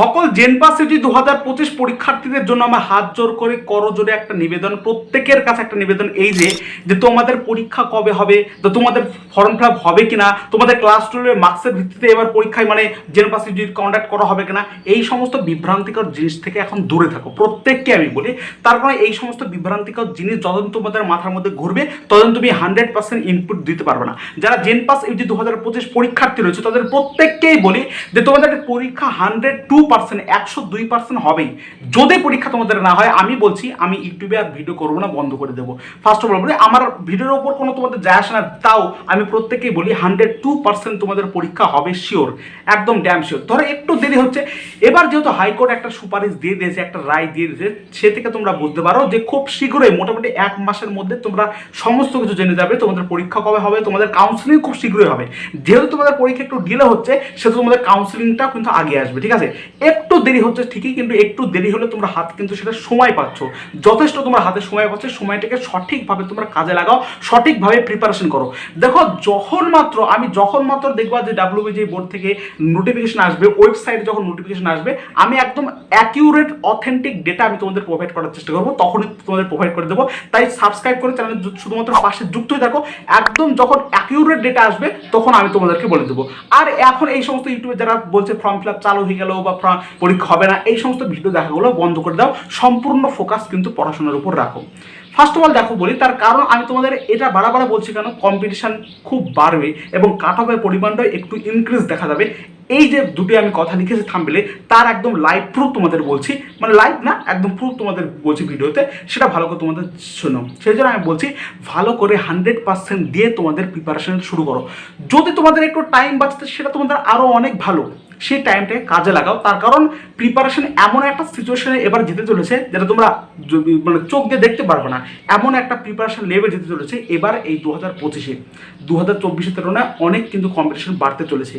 সকল জেনপাস সিটি দু হাজার পঁচিশ পরীক্ষার্থীদের জন্য আমার হাত জোর করে করজোরে একটা নিবেদন, প্রত্যেকের কাছে একটা নিবেদন এই যে যে তোমাদের পরীক্ষা কবে হবে, তো তোমাদের ফর্ম ফিল হবে কিনা, তোমাদের ক্লাস টুয়েলভের মার্কসের ভিত্তিতে এবার পরীক্ষায় মানে জেনপাস সিটি কন্ডাক্ট করা হবে কিনা, এই সমস্ত বিভ্রান্তিকর জিনিস থেকে এখন দূরে থাকো। প্রত্যেককে আমি বলি তার কারণে এই সমস্ত বিভ্রান্তিকর জিনিস যতদিন তোমাদের মাথার মধ্যে ঘুরবে, ততদিন তুমি হান্ড্রেড পার্সেন্ট ইনপুট দিতে পারবে না। যারা জেনপাস ইউজি দু হাজার পঁচিশ পরীক্ষার্থী রয়েছে, তাদের প্রত্যেককেই বলি যে তোমাদের পরীক্ষা হান্ড্রেড টু পার্সেন্ট একশো দুই পার্সেন্ট হবেই। যদি পরীক্ষা তোমাদের না হয়, আমি বলছি, আমি ইউটিউবে আর ভিডিও করব না, বন্ধ করে দেবো। ফার্স্ট অফ অল বলি, আমার ভিডিওর ওপর কোনো তোমাদের যায় আসে না, তাও আমি প্রত্যেকেই বলি হান্ড্রেড টু পার্সেন্ট তোমাদের পরীক্ষা হবে শিওর একদম ড্যাম শিওর ধরো, একটু দেরি হচ্ছে। এবার যেহেতু হাইকোর্ট একটা সুপারিশ দিয়ে দিয়েছে, একটা রায় দিয়ে দিয়েছে, সে থেকে তোমরা বুঝতে পারো যে খুব শীঘ্রই, মোটামুটি এক মাসের মধ্যে তোমরা সমস্ত কিছু জেনে যাবে, তোমাদের পরীক্ষা কবে হবে, তোমাদের কাউন্সিলিং খুব শীঘ্রই হবে। যেহেতু তোমাদের পরীক্ষা একটু ডিলে হচ্ছে, সেহেতু তোমাদের কাউন্সিলিংটাও কিন্তু আগে আসবে, ঠিক আছে? একটু দেরি হচ্ছে ঠিকই, কিন্তু একটু দেরি হলে তোমরা হাত কিন্তু সেটা সময় পাচ্ছ। যথেষ্ট তোমরা হাতে সময় পাচ্ছ, সময়টাকে সঠিকভাবে তোমরা কাজে লাগাও, সঠিকভাবে প্রিপারেশন করো। দেখো, যখন মাত্র, আমি যখন মাত্র দেখবা যে ডাব্লিউবিজি বোর্ড থেকে নোটিফিকেশন আসবে ওয়েবসাইটে যখন নোটিফিকেশন আসবে, আমি একদম অ্যাকিউরেট অথেন্টিক ডেটা আমি তোমাদের প্রোভাইড করার চেষ্টা করব, তখনই তোমাদের প্রোভাইড করে দেবো। তাই সাবস্ক্রাইব করে চ্যানেল শুধুমাত্র পাশে যুক্ত হয়ে থাকো, একদম যখন অ্যাকিউরেট ডেটা আসবে, তখন আমি তোমাদেরকে বলে দেবো। আর এখন এই সমস্ত ইউটিউবে যারা বলছে ফর্ম ফিল আপ চালু হয়ে গেল বা পরীক্ষা হবে না, এই সমস্ত ভিডিও দেখাগুলো বন্ধ করে দাও, সম্পূর্ণ ফোকাস কিন্তু পড়াশোনার উপর রাখো। ফার্স্ট অফ অল দেখো বলি, তার কারণ আমি তোমাদের এটা বারবার বলছি কেন কম্পিটিশন খুব বাড়বে এবং কাট অফের পরিমাণটাও একটু ইনক্রিজ দেখা যাবে। এই যে দুটি আমি কথা লিখেছি থামবেলে তার একদম লাইভ প্রুফ তোমাদের বলছি। মানে লাইভ না, একদম প্রুফ তোমাদের বলছি ভিডিওতে, সেটা ভালো করে তোমাদের শোনো। সেই জন্য আমি বলছি, ভালো করে হান্ড্রেড পার্সেন্ট দিয়ে তোমাদের প্রিপারেশন শুরু করো। যদি তোমাদের একটু টাইম বাঁচতে, সেটা তোমাদের আরও অনেক ভালো। সেই টাইমটাকে কাজে লাগাও। তার কারণ প্রিপারেশন এমন একটা সিচুয়েশনে এবার যেতে চলেছে যেটা তোমরা মানে চোখ দিয়ে দেখতে পারবে না। এমন একটা প্রিপারেশন লেভেল যেতে চলেছে এবার এই দু হাজার পঁচিশে। দু হাজার চব্বিশের তুলনায় অনেক কিন্তু কম্পিটিশন বাড়তে চলেছে।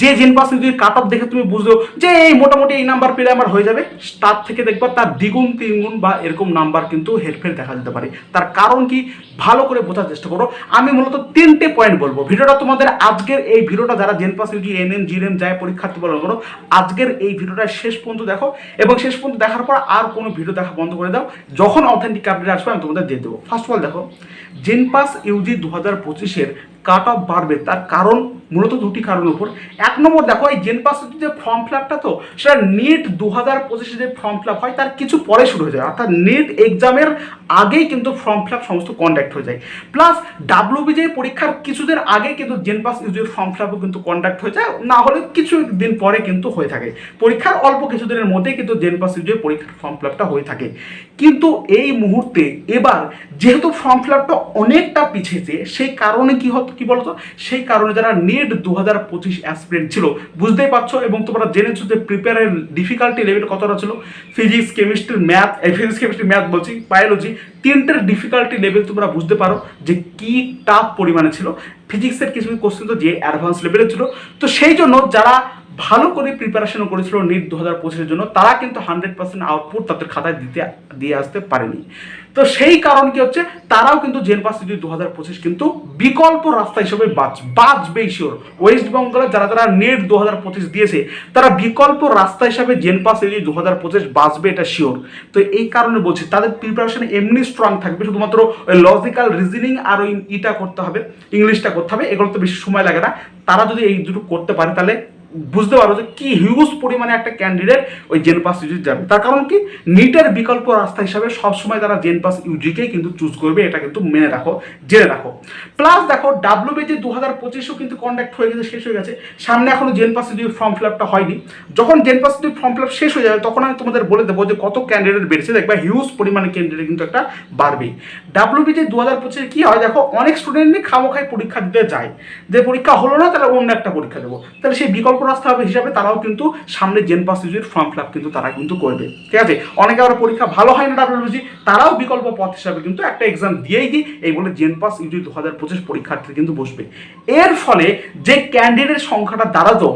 যে জেন পাস যদি কাট অফ দেখে তুমি বুঝলো যে এই মোটামুটি এই নাম্বার পেলে আমার হয়ে যাবে, তার থেকে দেখবা তার দ্বিগুণ, তিনগুণ বা এরকম নাম্বার কিন্তু হেরফের দেখা যেতে পারে। তার কারণ কি? ভালো করে বোঝার চেষ্টা করো। আমি মূলত তিনটে পয়েন্ট বলব। ভিডিওটা তোমাদের আজকের এই ভিডিওটা যারা JENPAS UG N M GNM যায় পরীক্ষার্থী বলো করো। আজকের এই ভিডিওটা শেষ পর্যন্ত দেখো এবং শেষ পর্যন্ত দেখার পর আর কোনো ভিডিও দেখা বন্ধ করে দাও। যখন অথেন্টিক আপডেট আসবে, আমি তোমাদের দিয়ে দেবো। ফার্স্ট অফ অল দেখো জেনপাস ইউজি দু হাজার পঁচিশের কাট অফ বাড়বে। তার কারণ মূলত দুটি কারণের উপর। এক নম্বর, দেখো, এই জেন পাস যে ফর্ম ফিল আপটা তো, সেটা নিট দু হাজার পঁচিশে যে ফর্ম ফিল আপ হয়, তার কিছু পরে শুরু হয়ে যায়। অর্থাৎ নিট এক্সামের আগেই কিন্তু ফর্ম ফিল আপ সমস্ত কন্ডাক্ট হয়ে যায়। প্লাস ডাব্লিউবিজে পরীক্ষার কিছুদিন আগে কিন্তু জেন পাস ইউজির ফর্ম ফিল আপও কিন্তু কন্ডাক্ট হয়ে যায়। না হলে কিছু দিন পরে কিন্তু হয়ে থাকে। পরীক্ষার অল্প কিছুদিনের মধ্যেই কিন্তু জেন পাস ইউজির পরীক্ষার ফর্ম ফিল আপটা হয়ে থাকে। কিন্তু এই মুহূর্তে এবার যেহেতু ফর্ম ফিল আপটা অনেকটা পিছিয়েছে সেই কারণে কি হতো কি বলতো? সেই কারণে যারা নেট দু হাজার পঁচিশ অ্যাসপিরেন্ট ছিল, বুঝতেই পারছ? এবং তোমরা জেনেছো যে প্রিপেয়ারের ডিফিকাল্টি লেভেল কতটা ছিল? Physics chemistry math physics chemistry math বলছি বায়োলজি তিনটের ডিফিকাল্টি লেভেল তোমরা বুঝতে পারো যে কি টাফ পরিমাণে ছিল। ফিজিক্সের কিছু কোশ্চেন তো যে অ্যাডভান্স লেভেলে ছিল। তো সেই জন্য যারা ভালো করে প্রিপারেশন করেছিল নিট দু হাজার পঁচিশের জন্য। তারা কিন্তু হান্ড্রেড পার্সেন্ট আউটপুট তাদের খাতায় দিতে, দিয়ে আসতে পারেনি। তো সেই কারণ কি হচ্ছে? তারাও কিন্তু জেন পাস দু হাজার পঁচিশ কিন্তু বিকল্প রাস্তা হিসেবে বাঁচ, বাঁচবেই শিওর ওয়েস্ট বেঙ্গলে যারা যারা নেট দু হাজার পঁচিশ দিয়েছে, তারা বিকল্প রাস্তা হিসাবে জেন পাস দু হাজার পঁচিশ বাঁচবে এটা শিওর তো এই কারণে বলছি, তাদের প্রিপারেশন এমনি স্ট্রং থাকবে। শুধুমাত্র ওই লজিক্যাল রিজনিং আর ওই ইটা করতে হবে ইংলিশটা করতে হবে এগুলো তো বেশি সময় লাগে না। তারা যদি এই দুটো করতে পারে, তাহলে বুঝতে পারো যে কি হিউজ পরিমাণে একটা ক্যান্ডিডেট ওই জেন পাস ইউজি যাবে। তার কারণ কি? নিটের বিকল্প রাস্তা হিসাবে সবসময় তারা জেন পাস ইউজিকেই কিন্তু চুজ করবে, এটা কিন্তু মেনে রাখো, জেনে রাখো। প্লাস দেখো ডাব্লিউবিজি দু হাজার পঁচিশও কিন্তু কন্ডাক্ট হয়ে গেছে, শেষ হয়ে গেছে। সামনে এখনও gen pass UG form fill আপটা হয়নি। যখন JENPAS UG form fill up শেষ হয়ে যাবে, তখন আমি তোমাদের বলে দেবো যে কত ক্যান্ডিডেট বেড়েছে। দেখবা হিউজ পরিমাণে ক্যান্ডিডেট কিন্তু একটা বাড়বেই। ডাব্লিউবিজি দু হাজার পঁচিশে কি হয়? দেখো, অনেক স্টুডেন্টই খামোখাই পরীক্ষা দিতে যায়। যে পরীক্ষা হলো না, তাহলে অন্য একটা পরীক্ষা দেবো। তাহলে সেই বিকল্প রাস্তা হিসাবে তারাও কিন্তু সামনে জেন পাস ইউজির ফর্ম ফিল কিন্তু তারা কিন্তু করবে। ঠিক আছে? অনেকে আবার পরীক্ষা ভালো হয় না ডাব্লিউবিজি তারাও বিকল্প পথ হিসাবে কিন্তু একটা এক্সাম দিয়েই কি এই বলে জেন পাস ইউজি দু হাজার পঁচিশ পরীক্ষার্থী কিন্তু বসবে। এর ফলে যে ক্যান্ডিডেট সংখ্যাটা দাঁড়াতো,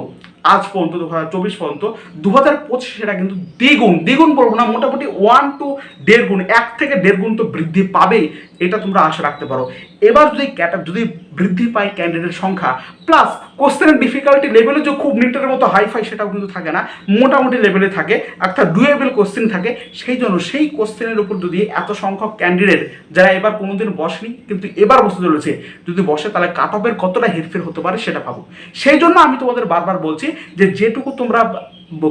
আজ পর্যন্ত দু হাজার চব্বিশ পর্যন্ত দু হাজার পঁচিশ সেটা কিন্তু দ্বিগুণ দ্বিগুণ বলব না, মোটামুটি ওয়ান টু দেড় গুণ, এক থেকে দেড় গুণ তো বৃদ্ধি পাবেই, এটা তোমরা আশা রাখতে পারো। এবার যদি যদি বৃদ্ধি পায় ক্যান্ডিডেট সংখ্যা প্লাস কোশ্চেনের ডিফিকাল্টি লেভেলে যে খুব নিটের মতো হাইফাই সেটাও কিন্তু থাকে না, মোটামুটি লেভেলে থাকে একটা ডুয়েবল কোশ্চেন থাকে, সেই জন্য সেই কোশ্চেনের উপর যদি এত সংখ্যক ক্যান্ডিডেট যারা এবার কোনোদিন বসেনি, কিন্তু এবার বসে চলেছে, যদি বসে তাহলে কাট অফের কতটা হেরফের হতে পারে সেটা পাবো সেই জন্য আমি তোমাদের বারবার বলছি যে যেটুকু তোমরা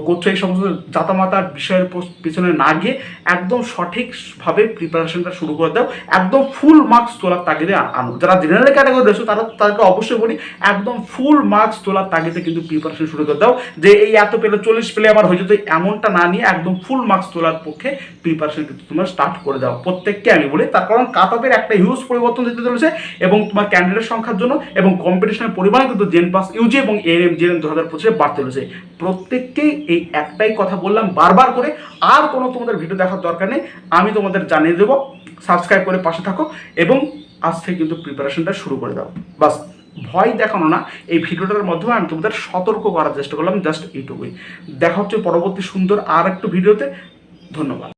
করছ এই সমস্ত জাতামাতার বিষয়ের পিছনে না গিয়ে একদম সঠিকভাবে প্রিপারেশনটা শুরু করে দাও। একদম ফুল মার্কস তোলার তাগিদে আনো। যারা জেনারেল ক্যাটাগরি রয়েছে তারা তাদেরকে অবশ্যই বলি, একদম ফুল মার্কস তোলার তাগিদে কিন্তু প্রিপারেশন শুরু করে দাও। যে এই এত পেলে চল্লিশ পেলে আমার হয়ে যেত এমনটা না নিয়ে একদম ফুল মার্কস তোলার পক্ষে প্রিপারেশন কিন্তু তোমরা স্টার্ট করে দাও প্রত্যেককে আমি বলি, তার কারণ কাট অফের একটা হিউজ পরিবর্তন দিতে চলেছে এবং তোমার ক্যান্ডিডেট সংখ্যার জন্য এবং কম্পিটিশনের পরিমাণ কিন্তু জেন পাস ইউজি এবং এএম জেন দু হাজার পঁচিশে বাড়তে চলেছে। প্রত্যেককেই এই একটাই কথা বললাম বারবার করে। আর কোনো তোমাদের ভিডিও দেখার দরকার নেই। আমি তোমাদের জানিয়ে দেবো। সাবস্ক্রাইব করে পাশে থাকো এবং আজ থেকে কিন্তু প্রিপারেশনটা শুরু করে দাও। বাস, ভয় দেখানো না। এই ভিডিওটার মাধ্যমে আমি তোমাদের সতর্ক করার চেষ্টা করলাম জাস্ট এইটুকুই। দেখা হচ্ছে পরবর্তী সুন্দর আর একটু ভিডিওতে ধন্যবাদ।